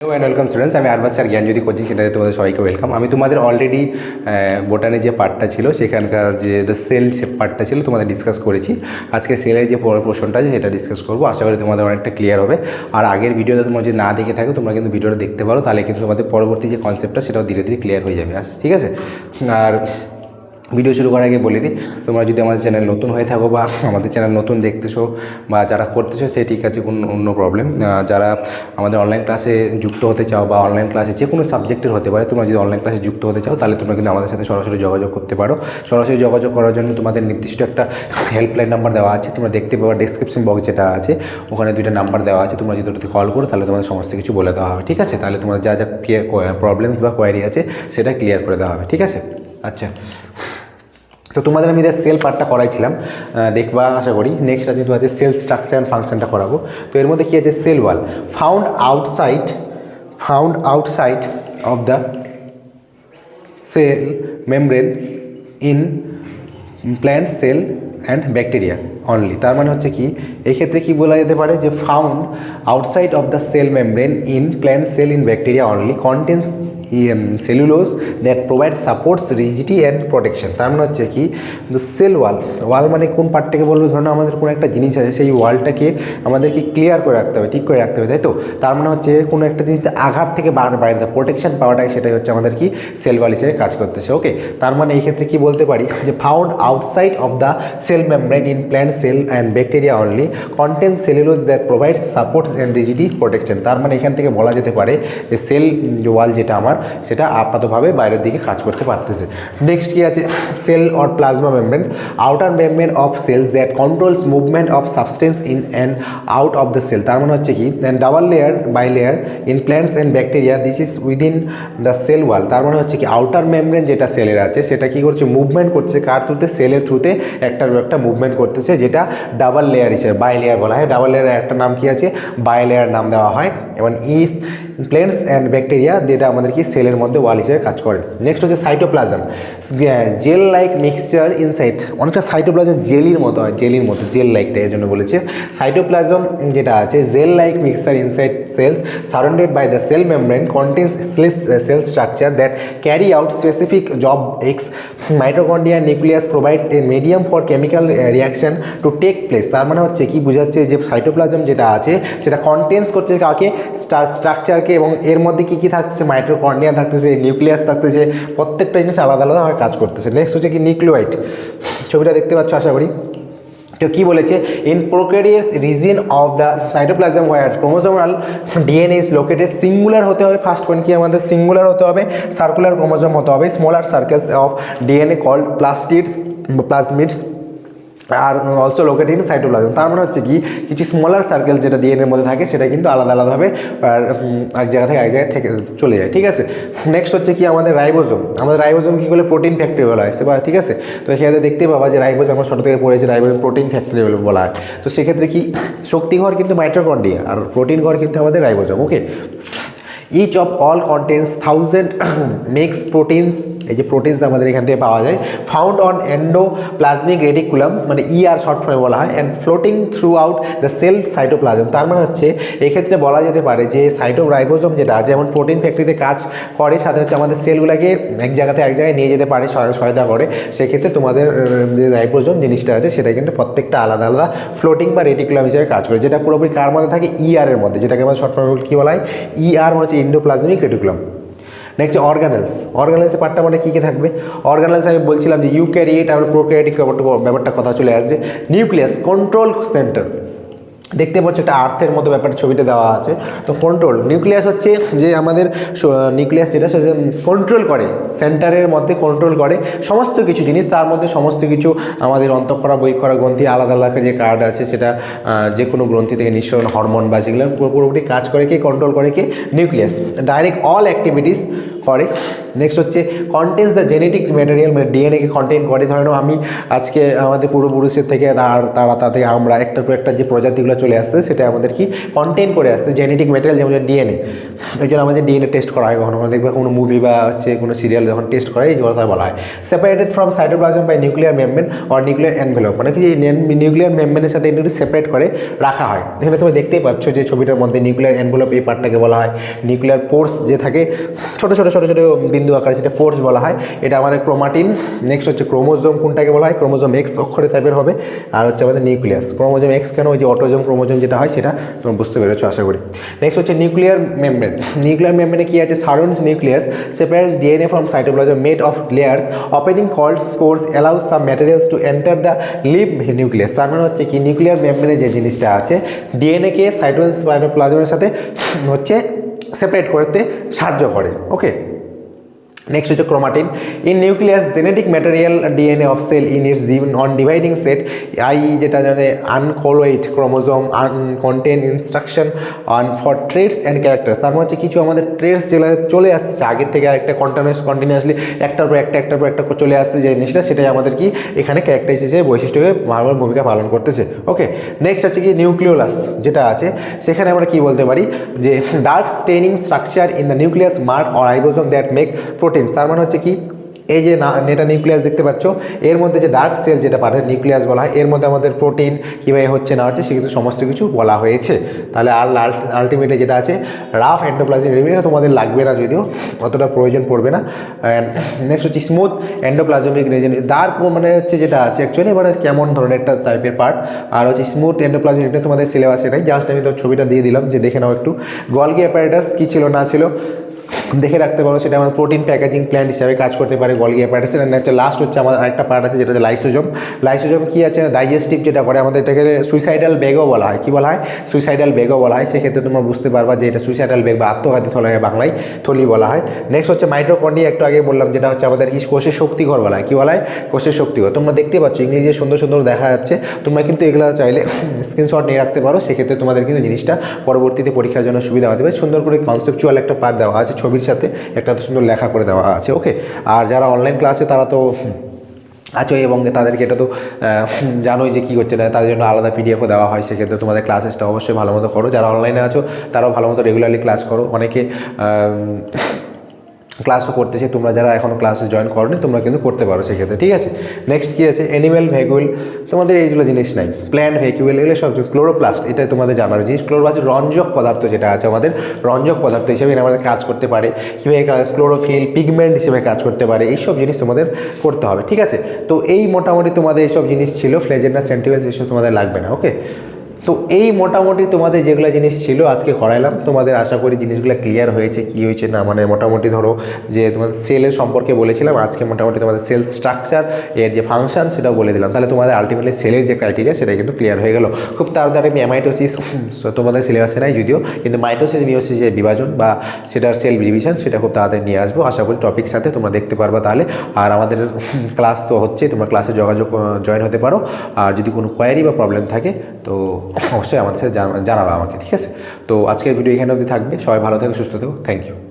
Hello and welcome students আমি আরবাস sir জ্ঞানজ্যোতি coaching সেন্টারে তোমাদের সবাইকে ওয়েলকাম আমি তোমাদের অলরেডি বোটানে যে পার্টটা ছিল, সেখানকার যে দ্য সেল সে পার্টটা ছিল, তোমাদের ডিসকাস করেছি। আজকে সেলের যে পোর্শনটা আছে, সেটা ডিসকাস করব। আশা করি তোমাদের অনেকটা ক্লিয়ার হবে। আর আগের ভিডিওটা তোমরা যদি না দেখে থাকো, তোমরা কিন্তু ভিডিওটা দেখতে পারো। তাহলে কিন্তু তোমাদের পরবর্তী যে কনসেপ্টটা সেটাও ধীরে ধীরে ক্লিয়ার হয়ে যাবে। আস ঠিক আছে? আর ভিডিও শুরু করার আগে বলে দিই, তোমরা যদি আমাদের চ্যানেল নতুন হয়ে থাকো বা আমাদের চ্যানেল নতুন দেখতেছো বা যারা করতেছো সে ঠিক আছে, কোনো অন্য প্রবলেম যারা আমাদের অনলাইন ক্লাসে যুক্ত হতে চাও বা অনলাইন ক্লাসে যে কোনো সাবজেক্টের হতে পারে, তোমরা যদি অনলাইন ক্লাসে যুক্ত হতে চাও, তাহলে তোমরা কিন্তু আমাদের সাথে সরাসরি যোগাযোগ করতে পারো। সরাসরি যোগাযোগ করার জন্য তোমাদের নির্দিষ্ট একটা হেল্পলাইন নাম্বার দেওয়া আছে, তোমরা দেখতে পাবো ডিসক্রিপশন বক্স যেটা আছে, ওখানে দুইটা নাম্বার দেওয়া আছে, তোমরা যদি ওটাতে কল করো, তাহলে তোমাদের সমস্ত কিছু বলে দেওয়া হবে, ঠিক আছে? তাহলে তোমার যা যা প্রবলেমস বা কোয়ারি আছে, সেটা ক্লিয়ার করে দেওয়া হবে, ঠিক আছে? আচ্ছা। তো তোমাদের আমি এদের সেল পার্টটা করাইছিলাম দেখবা, আশা করি নেক্সট আছে তোমাদের সেল স্ট্রাকচার অ্যান্ড ফাংশনটা করাবো। তো এর মধ্যে কী আছে? Cell wall found outside found outside of the cell membrane in plant cell and bacteria only তার মানে হচ্ছে কি, এক্ষেত্রে কি বলা যেতে পারে যে found outside of the cell membrane in plant cell in bacteria only contains cellulose that provide supports rigidity and protection তার মানে হচ্ছে কি সেল ওয়াল ওয়াল মানে কোন পার্টটাকে বলব? ধরুন আমাদের কোনো একটা জিনিস আছে, সেই ওয়ালটাকে আমাদেরকে ক্লিয়ার করে রাখতে হবে, ঠিক করে রাখতে হবে, তাই তো? তার মানে হচ্ছে কোনো একটা জিনিস আঘাত থেকে বাইরে বাইরে প্রোটেকশন পাওয়াটাই সেটাই হচ্ছে আমাদের কি সেল ওয়াল হিসেবে কাজ করতেছে ওকে তার মানে এই ক্ষেত্রে কি বলতে পারি, যে found outside of the cell membrane in plant cell and bacteria only content cellulose that provide supports and rigidity protection তার মানে এখান থেকে বলা যেতে পারে যে সেল ওয়াল যেটা আমার সেটা আপাতভাবে বাইরের দিকে কাজ করতে পারতেছে। নেক্সট কি আছে? Cell or plasma membrane outer membrane of cells that controls movement of substance in and out of the cell তার মানে হচ্ছে কি? And double layer bilayer in plants and bacteria this is within the cell wall তার মানে হচ্ছে কি? Outer membrane যেটা সেলের আছে, সেটা কি করছে? মুভমেন্ট করছে কার থ্রুতে সেলের থ্রুতে একটা একটা মুভমেন্ট করতেছে, যেটা ডাবল লেয়ার হিসেবে বাই লেয়ার বলা হয়। ডাবল লেয়ারের একটা নাম কি আছে? বাই লেয়ার নাম দেওয়া হয়। এবং ইস প্লেন্টস অ্যান্ড ব্যাকটেরিয়া যেটা আমাদের কি সেলের মধ্যে ওয়াল হিসেবে কাজ করে। নেক্সট হচ্ছে cytoplasm gel like mixture inside অনেকটা সাইটোপ্লাজম জেলির মতো হয়, জেলির মতো জেল লাইকটা এর জন্য বলেছে। সাইটোপ্লাজম যেটা আছে gel like mixture inside cells surrounded by the cell membrane contains cell structure that carry out specific job ex mitochondria nucleus provides a medium for chemical reaction to take place তার মানে হচ্ছে কি, বোঝাচ্ছে যে cytoplasm যেটা আছে, সেটা contains করছে কাকে? স্ট্রাকচারকে এবং এর মধ্যে কী কী থাকছে মাইটোকন্ডিয়া থাকতেছে নিউক্লিয়াস থাকতেছে, প্রত্যেকটা জিনিস আলাদা আলাদাভাবে কাজ করতেছে। নেক্সট হচ্ছে কি নিউক্লিওয়াইড ছবিটা দেখতে পাচ্ছ আশা করি। তো কী বলেছে? In prokaryotes region of the cytoplasm where chromosomal DNA is located singular হতে হবে ফার্স্ট পয়েন্ট কি? আমাদের সিঙ্গুলার হতে হবে সার্কুলার ক্রোমোজোম হতে হবে smaller circles of DNA called plastids plasmids are also locate in cytoplasm তার মানে হচ্ছে কি, কিছু স্মলার সার্কেলস যেটা ডিএনএর মধ্যে থাকে, সেটা কিন্তু আলাদা আলাদাভাবে এক জায়গা থেকে এক জায়গায় থেকে চলে যায়, ঠিক আছে? নেক্সট হচ্ছে কি আমাদের রাইবোজোম। আমাদের রাইবোজোম কী বলে? প্রোটিন ফ্যাক্টরি বলা হয় বা, ঠিক আছে? তো এখানে দেখতে পাবা যে রাইবোজোম আমার ছোটো থেকে পড়েছে, রাইবোজোম প্রোটিন ফ্যাক্টরি বলে হয়। তো সেক্ষেত্রে কি শক্তি ঘর কিন্তু মাইটোকন্ডিয়া আর প্রোটিন ঘর কিন্তু আমাদের ribosome okay each of all contains thousand mix proteins এই যে প্রোটিনস আমাদের এখান থেকে পাওয়া যায় ফাউন্ড অন এন্ডোপ্লাজমিক রেডিকুলাম মানে ই আর শর্ট ফর্মে বলা হয় and floating throughout the cell cytoplasm তার মানে হচ্ছে, এক্ষেত্রে বলা যেতে পারে যে সাইটোরাইবোজম যেটা, যেমন প্রোটিন ফ্যাক্টরিতে কাজ করে, সাথে হচ্ছে আমাদের সেলগুলোকে এক জায়গাতে এক জায়গায় নিয়ে যেতে পারে, সহায়- সহায়তা করে, সেক্ষেত্রে তোমাদের যে রাইবোজম জিনিসটা আছে, সেটা কিন্তু প্রত্যেকটা আলাদা আলাদা ফ্লোটিং বা রেডিকুলাম হিসেবে কাজ করে, যেটা পুরোপুরি কার মধ্যে থাকে? ইআর এর মধ্যে, যেটাকে আমরা শর্ট ফর্মে কী বলা হয়? ই আর হচ্ছে ইন্ডোপ্লাজমিক রেটিকুলাম নেক্সট অর্গানেলস অর্গানেলসের পার্টটা মানে কী কী থাকবে? অর্গানেলস আমি বলছিলাম যে ইউক্যারিয়েট আর প্রোক্যারিয়েটিক ব্যাপারটা কথা চলে আসবে। নিউক্লিয়াস কন্ট্রোল সেন্টার দেখতে পাচ্ছ একটা আর্থের মতো ব্যাপারটা ছবিতে দেওয়া আছে। তো কন্ট্রোল নিউক্লিয়াস হচ্ছে যে আমাদের নিউক্লিয়াস যেটা, সেটা কন্ট্রোল করে সেন্টারের মধ্যে কন্ট্রোল করে সমস্ত কিছু জিনিস, তার মধ্যে সমস্ত কিছু আমাদের অন্তঃকরা বই করা গ্রন্থি, আলাদা আলাদা যে কার্ড আছে, সেটা যে কোনো গ্রন্থি থেকে নিঃসরণ হরমোন বা যেগুলো, পুরো- পুরোপুরি কাজ করে কে কন্ট্রোল করে কে? নিউক্লিয়াস ডাইরেক্ট অল অ্যাক্টিভিটিস করে নেক্সট হচ্ছে কন্টেন্স দ্য জেনেটিক ম্যাটেরিয়াল মানে ডিএনএকে কন্টেন করে। ধরে নাও আমি আজকে আমাদের পূর্বপুরুষের থেকে তার তারা তা থেকে আমরা একটার পর একটা যে প্রজাতিগুলো চলে আসছে, সেটা আমাদের কি কন্টেন করে আসছে জেনেটিক ম্যাটেরিয়াল যেমন ডিএনএ ওই জন্য আমাদের ডিএনএ টেস্ট করা হয় কখনো। দেখবে কোনো মুভি বা হচ্ছে কোনো সিরিয়াল যখন টেস্ট করে, এই কথা বলা হয়। Separated from cytoplasm by nuclear membrane or nuclear envelope মানে কি নিউক্লিয়ার মেমব্রেনের সাথে এগুলো সেপারেট করে রাখা হয়। এখানে তুমি দেখতেই পাচ্ছ যে ছবিটার মধ্যে নিউক্লিয়ার এনভেলপ এই পার্টটাকে বলা হয়। নিউক্লিয়ার পোর্স যে থাকে, ছোটো ছোটো ছোটো ছোটো বিন্দু আকারে সেটা পোর্স বলা হয়। এটা আমাদের ক্রোমাটিন নেক্সট হচ্ছে ক্রোমোজোম কোনটাকে বলা হয়? ক্রোমোজোম এক্স অক্ষরে টাইপের হবে। আর হচ্ছে আমাদের নিউক্লিয়াস ক্রোমোজোম এক্স কেন? ওই যে অটোজোম ক্রোমোজোম যেটা হয়, সেটা তোমরা বুঝতে পেরেছ, আশা করি। নেক্সট হচ্ছে নিউক্লিয়ার মেমব্রেন নিউক্লিয়ার মেমব্রেনে কি আছে? Surrounds nucleus separates DNA from cytoplasm made of layers opening called cores allows some materials to enter the leave nucleus তার মানে হচ্ছে কি? নিউক্লিয়ার মেমব্রেনে যে জিনিসটা আছে ডিএনএকে সাইটোপ্লাজমের সাথে হচ্ছে সেপারেট করতে সাহায্য করে ওকে নেক্সট হচ্ছে chromatin in nucleus genetic material DNA of cell in its non dividing set I যেটা জানে uncoiled chromosome an contain instruction on for traits and characters তার হচ্ছে কিছু আমাদের ট্রেডস যেগুলো চলে আসছে। আগের থেকে আরেকটা কন্টিনিউস কন্টিনিউসলি একটার পর একটা, একটার পর একটা চলে আসছে যে জিনিসটা, সেটাই আমাদের কি এখানে ক্যারেক্টার হিসেবে বৈশিষ্ট্যকে ভালো ভূমিকা পালন করতেছে। ওকে নেক্সট আছে কি নিউক্লিওলাস যেটা আছে। সেখানে আমরা কি বলতে পারি? যে dark staining structure in the nucleus mark or ribosome that make protein তার মানে হচ্ছে কি? এই যে না নেটা নিউক্লিয়াস দেখতে পাচ্ছ, এর মধ্যে যে ডার্ক সেল যেটা পারে নিউক্লিয়াস বলা হয়, এর মধ্যে আমাদের প্রোটিন কীভাবে হচ্ছে না হচ্ছে, সেক্ষেত্রে সমস্ত কিছু বলা হয়েছে। তাহলে আর আলটিমেটলি যেটা আছে রাফ এন্ডোপ্লাজমিক রেভিনিউ তোমাদের লাগবে না যদিও, অতটা প্রয়োজন পড়বে না। নেক্সট হচ্ছে স্মুথ এন্ডোপ্লাজমিক রেজেন দার মানে হচ্ছে যেটা আছে অ্যাকচুয়ালি মানে কেমন ধরনের একটা টাইপের পার্ট আর হচ্ছে স্মুথ এন্ডোপ্লাজমিক তোমাদের সিলেবাস এটাই জাস্ট আমি তো ছবিটা দিয়ে দিলাম, যে দেখে নাও একটু। গলগি অ্যাপারেটাস কী ছিল, না ছিল? দেখে রাখতে পারো, সেটা আমার প্রোটিন প্যাকেজিং প্ল্যান্ট হিসাবে কাজ করতে পারে গলগি অ্যাপারেটাসের অ্যান্ড হচ্ছে লাস্ট হচ্ছে আমাদের আরেকটা পার্ট আছে, যেটা হচ্ছে লাইসোজম লাইসোজম কী আছে ডাইজেস্টিভ যেটা করে, আমাদের এটাকে সুইসাইডাল বেগও বলা হয়। কী বলা হয়? সুইসাইডাল বেগও বলা হয়। সেক্ষেত্রে তোমরা বুঝতে পারবা যে এটা সুইসাইডাল বেগ বা আত্মঘাতী থলে বাংলায়, থলি বলা হয়। নেক্সট হচ্ছে মাইট্রোকন্ডিয়া একটু আগে বললাম যেটা হচ্ছে আমাদের কি কোষের শক্তিঘর বলা হয়। কী বলা হয়? কোষের শক্তিঘর। তোমরা দেখতে পাচ্ছ ইংরেজি সুন্দর সুন্দর দেখা যাচ্ছে। তোমরা কিন্তু এগুলো চাইলে স্ক্রিনশট নিয়ে রাখতে পারো। সেক্ষেত্রে তোমাদের কিন্তু জিনিসটা পরবর্তীতে পরীক্ষার জন্য সুবিধা হতে পারে। সুন্দর করে কনসেপচুয়াল একটা পার্ট দেওয়া আছে ছবির সাথে একটা সুন্দর লেখা করে দেওয়া আছে ওকে আর যারা অনলাইন ক্লাসে তারা তো আছো এবং তাদেরকে এটা তো জানোই যে কী করছে না, তাদের জন্য আলাদা পিডিএফও দেওয়া হয়, সেক্ষেত্রে তোমাদের ক্লাসেসটা অবশ্যই ভালো মতো করো। যারা অনলাইনে আছো, তারাও ভালো মতো রেগুলারলি ক্লাস করো। অনেকে ক্লাসও করতেছে তোমরা যারা এখনও ক্লাসে জয়েন করনি, তোমরা কিন্তু করতে পারো সেক্ষেত্রে, ঠিক আছে? নেক্সট কী আছে? অ্যানিম্যাল ভেহিকুইল তোমাদের এইগুলো জিনিস নাই। প্ল্যান্ট ভেহিকুইল এগুলো সব ক্লোরোপ্লাস্ট এটা তোমাদের জানার জিনিস। ক্লোরোপ্লাস্ট রঞ্জক পদার্থ যেটা আছে আমাদের, রঞ্জক পদার্থ হিসেবে আমাদের কাজ করতে পারে। কীভাবে ক্লোরোফিল পিগমেন্ট হিসেবে কাজ করতে পারে। এইসব জিনিস তোমাদের করতে হবে, ঠিক আছে? তো এই মোটামুটি তোমাদের এইসব জিনিস ছিল ফ্লেজেন্ডার সেন্টিমেন্টস এইসব তোমাদের লাগবে না ওকে তো এই মোটামুটি তোমাদের যেগুলো জিনিস ছিল, আজকে করাইলাম। তোমাদের আশা করি জিনিসগুলো ক্লিয়ার হয়েছে, কি হয়েছে না মানে মোটামুটি ধরো যে তোমাদের সেলের সম্পর্কে বলেছিলাম, আজকে মোটামুটি তোমাদের সেল স্ট্রাকচার এর যে ফাংশন সেটাও বলে দিলাম। তাহলে তোমাদের আলটিমেটলি সেলের যে ক্রাইটেরিয়া সেটা কিন্তু ক্লিয়ার হয়ে গেল। খুব তাড়াতাড়ি অ্যামাইটোসিস তোমাদের সিলেবাসে নাই যদিও, কিন্তু মাইটোসিস মিওসিস যে বিভাজন বা সেটার সেল ডিভিশন সেটা খুব তাড়াতাড়ি নিয়ে আসব। আশা করি টপিক সাথে তোমরা দেখতে পারবা তাহলে। আর আমাদের ক্লাস তো হচ্ছে তোমরা ক্লাসে যোগাযোগ জয়েন হতে পারো। আর যদি কোনো কোয়ারি বা প্রবলেম থাকে, তো অবশ্যই আমার সাথে জানাবে আমাকে, ঠিক আছে? তো আজকের ভিডিও এখানে অবধি থাকবে। সবাই ভালো থাকে, সুস্থ থেকো। Thank you